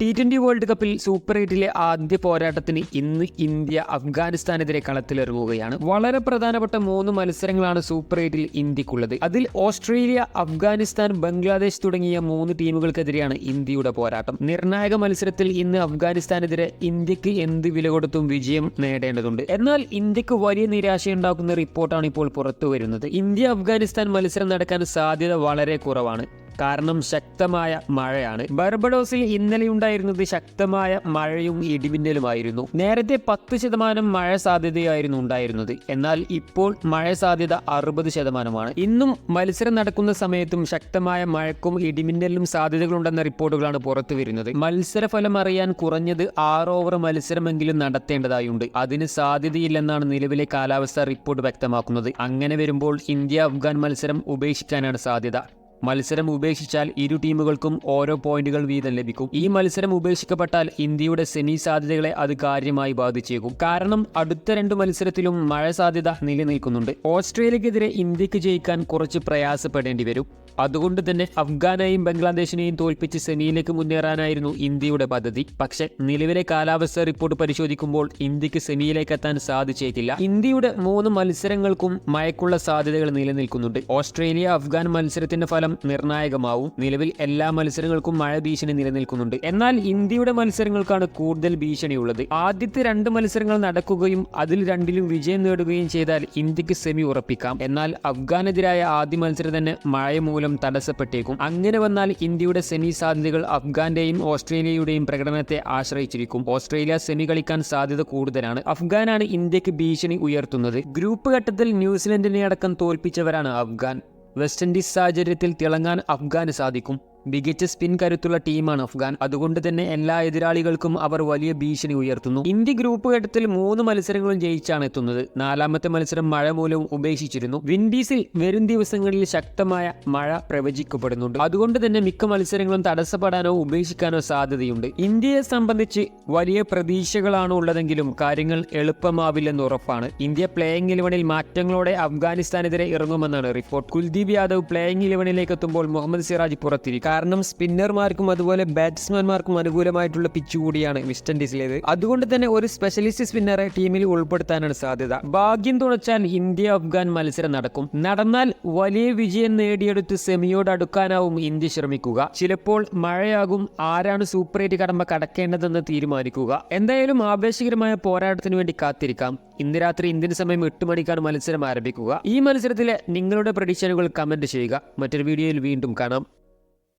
T twenty world കപ്പിൽ super എയ്റ്റിലെ ആദ്യ പോരാട്ടത്തിന് ഇന്ന് ഇന്ത്യ അഫ്ഗാനിസ്ഥാനെതിരെ കളത്തിലിറങ്ങുകയാണ്. വളരെ പ്രധാനപ്പെട്ട മൂന്ന് മത്സരങ്ങളാണ് സൂപ്പർ എയ്റ്റിൽ ഇന്ത്യക്കുള്ളത്. അതിൽ ഓസ്ട്രേലിയ അഫ്ഗാനിസ്ഥാൻ ബംഗ്ലാദേശ് തുടങ്ങിയ മൂന്ന് ടീമുകൾക്കെതിരെയാണ് ഇന്ത്യയുടെ പോരാട്ടം. നിർണായക മത്സരത്തിൽ ഇന്ന് അഫ്ഗാനിസ്ഥാനെതിരെ ഇന്ത്യയ്ക്ക് എന്ത് വില കൊടുത്തും വിജയം നേടേണ്ടതുണ്ട്. എന്നാൽ ഇന്ത്യയ്ക്ക് വലിയ നിരാശയുണ്ടാക്കുന്ന റിപ്പോർട്ടാണ് ഇപ്പോൾ പുറത്തു വരുന്നത് ഇന്ത്യ അഫ്ഗാനിസ്ഥാൻ മത്സരം നടക്കാൻ സാധ്യത വളരെ കുറവാണ്. കാരണം ശക്തമായ മഴയാണ്. ബർബഡോസിൽ ഇന്നലെ ഉണ്ടായിരുന്നത് ശക്തമായ മഴയും ഇടിമിന്നലുമായിരുന്നു. നേരത്തെ പത്ത് ശതമാനം മഴ സാധ്യതയായിരുന്നു ഉണ്ടായിരുന്നത്. എന്നാൽ ഇപ്പോൾ മഴ സാധ്യത അറുപത് ശതമാനമാണ്. ഇന്നും മത്സരം നടക്കുന്ന സമയത്തും ശക്തമായ മഴക്കും ഇടിമിന്നലിനും സാധ്യതകളുണ്ടെന്ന റിപ്പോർട്ടുകളാണ് പുറത്തു വരുന്നത്. മത്സരഫലം അറിയാൻ കുറഞ്ഞത് ആറ് ഓവർ മത്സരമെങ്കിലും നടത്തേണ്ടതായുണ്ട്. അതിന് സാധ്യതയില്ലെന്നാണ് നിലവിലെ കാലാവസ്ഥ റിപ്പോർട്ട് വ്യക്തമാക്കുന്നത്. അങ്ങനെ വരുമ്പോൾ ഇന്ത്യ അഫ്ഗാൻ മത്സരം ഉപേക്ഷിക്കാനാണ് സാധ്യത. മത്സരം ഉപേക്ഷിച്ചാൽ ഇരു ടീമുകൾക്കും ഓരോ പോയിന്റുകൾ വീതം ലഭിക്കും. ഈ മത്സരം ഉപേക്ഷിക്കപ്പെട്ടാൽ ഇന്ത്യയുടെ സെമി സാധ്യതകളെ അത് കാര്യമായി ബാധിച്ചേക്കും. കാരണം അടുത്ത രണ്ട് മത്സരത്തിലും മഴ സാധ്യത നിലനിൽക്കുന്നുണ്ട്. ഓസ്ട്രേലിയക്കെതിരെ ഇന്ത്യയ്ക്ക് ജയിക്കാൻ കുറച്ച് പ്രയാസപ്പെടേണ്ടി വരും. അതുകൊണ്ട് തന്നെ അഫ്ഗാനെയും ബംഗ്ലാദേശിനെയും തോൽപ്പിച്ച് സെമിയിലേക്ക് മുന്നേറാനായിരുന്നു ഇന്ത്യയുടെ പദ്ധതി. പക്ഷെ നിലവിലെ കാലാവസ്ഥ റിപ്പോർട്ട് പരിശോധിക്കുമ്പോൾ ഇന്ത്യയ്ക്ക് സെമിയിലേക്ക് എത്താൻ സാധിച്ചേക്കില്ല ഇന്ത്യയുടെ മൂന്ന് മത്സരങ്ങൾക്കും മയക്കുള്ള സാധ്യതകൾ നിലനിൽക്കുന്നുണ്ട്. ഓസ്ട്രേലിയ അഫ്ഗാൻ മത്സരത്തിന്റെ ഫലം നിർണായകമാവും. നിലവിൽ എല്ലാ മത്സരങ്ങൾക്കും മഴ ഭീഷണി നിലനിൽക്കുന്നുണ്ട്. എന്നാൽ ഇന്ത്യയുടെ മത്സരങ്ങൾക്കാണ് കൂടുതൽ ഭീഷണിയുള്ളത്. ആദ്യത്തെ രണ്ട് മത്സരങ്ങൾ നടക്കുകയും അതിൽ രണ്ടിലും വിജയം നേടുകയും ചെയ്താൽ ഇന്ത്യയ്ക്ക് സെമി ഉറപ്പിക്കാം. എന്നാൽ അഫ്ഗാനെതിരായ ആദ്യ മത്സരം തന്നെ മഴ മൂലം തടസ്സപ്പെട്ടേക്കും. അങ്ങനെ വന്നാൽ ഇന്ത്യയുടെ സെമി സാധ്യതകൾ അഫ്ഗാന്റെയും ഓസ്ട്രേലിയയുടെയും പ്രകടനത്തെ ആശ്രയിച്ചിരിക്കും. ഓസ്ട്രേലിയ സെമി കളിക്കാൻ സാധ്യത കൂടുതലാണ്. അഫ്ഗാനാണ് ഇന്ത്യയ്ക്ക് ഭീഷണി ഉയർത്തുന്നത്. ഗ്രൂപ്പ് ഘട്ടത്തിൽ ന്യൂസിലൻഡിനെ അടക്കം തോൽപ്പിച്ചവരാണ് അഫ്ഗാൻ. വെസ്റ്റ് ഇൻഡീസ് സാഹചര്യത്തിൽ തിളങ്ങാൻ അഫ്ഗാന് സാധിക്കും. മികച്ച സ്പിൻ കരുത്തുള്ള ടീമാണ് അഫ്ഗാൻ. അതുകൊണ്ട് തന്നെ എല്ലാ എതിരാളികൾക്കും അവർ വലിയ ഭീഷണി ഉയർത്തുന്നു. ഇന്ത്യ ഗ്രൂപ്പ് ഘട്ടത്തിൽ മൂന്ന് മത്സരങ്ങളും ജയിച്ചാണ് എത്തുന്നത്. നാലാമത്തെ മത്സരം മഴ മൂലവും ഉപേക്ഷിച്ചിരുന്നു. വിൻഡീസിൽ വരും ദിവസങ്ങളിൽ ശക്തമായ മഴ പ്രവചിക്കപ്പെടുന്നുണ്ട്. അതുകൊണ്ട് തന്നെ മിക്ക മത്സരങ്ങളും തടസ്സപ്പെടാനോ ഉപേക്ഷിക്കാനോ സാധ്യതയുണ്ട്. ഇന്ത്യയെ സംബന്ധിച്ച് വലിയ പ്രതീക്ഷകളാണ് ഉള്ളതെങ്കിലും കാര്യങ്ങൾ എളുപ്പമാവില്ലെന്ന് ഉറപ്പാണ്. ഇന്ത്യ പ്ലേയിങ് ഇലവനിൽ മാറ്റങ്ങളോടെ അഫ്ഗാനിസ്ഥാനെതിരെ ഇറങ്ങുമെന്നാണ് റിപ്പോർട്ട്. കുൽദീപ് യാദവ് പ്ലേയിങ് ഇലവനിലേക്ക് എത്തുമ്പോൾ മുഹമ്മദ് സിറാജ് പുറത്തിരിക്കും. കാരണം സ്പിന്നർമാർക്കും അതുപോലെ ബാറ്റ്സ്മാൻമാർക്കും അനുകൂലമായിട്ടുള്ള പിച്ച് കൂടിയാണ് വെസ്റ്റ് ഇൻഡീസിലേത് അതുകൊണ്ട് തന്നെ ഒരു സ്പെഷ്യലിസ്റ്റ് സ്പിന്നറെ ടീമിൽ ഉൾപ്പെടുത്താനാണ് സാധ്യത. ഭാഗ്യം തുണച്ചാൽ ഇന്ത്യ അഫ്ഗാൻ മത്സരം നടക്കും. നടന്നാൽ വലിയ വിജയം നേടിയെടുത്ത് സെമിയോട് അടുക്കാനാവും ഇന്ത്യ ശ്രമിക്കുക. ചിലപ്പോൾ മഴയാകും ആരാണ് സൂപ്പർ എയ്റ്റ് കടമ്പ കടക്കേണ്ടതെന്ന് തീരുമാനിക്കുക. എന്തായാലും ആവേശകരമായ പോരാട്ടത്തിന് വേണ്ടി കാത്തിരിക്കാം. ഇന്ന് രാത്രി ഇന്ത്യൻ സമയം എട്ട് മണിക്കാണ് മത്സരം ആരംഭിക്കുക. ഈ മത്സരത്തിലെ നിങ്ങളുടെ പ്രഡിക്ഷനുകൾ കമന്റ് ചെയ്യുക. മറ്റൊരു വീഡിയോയിൽ വീണ്ടും കാണാം.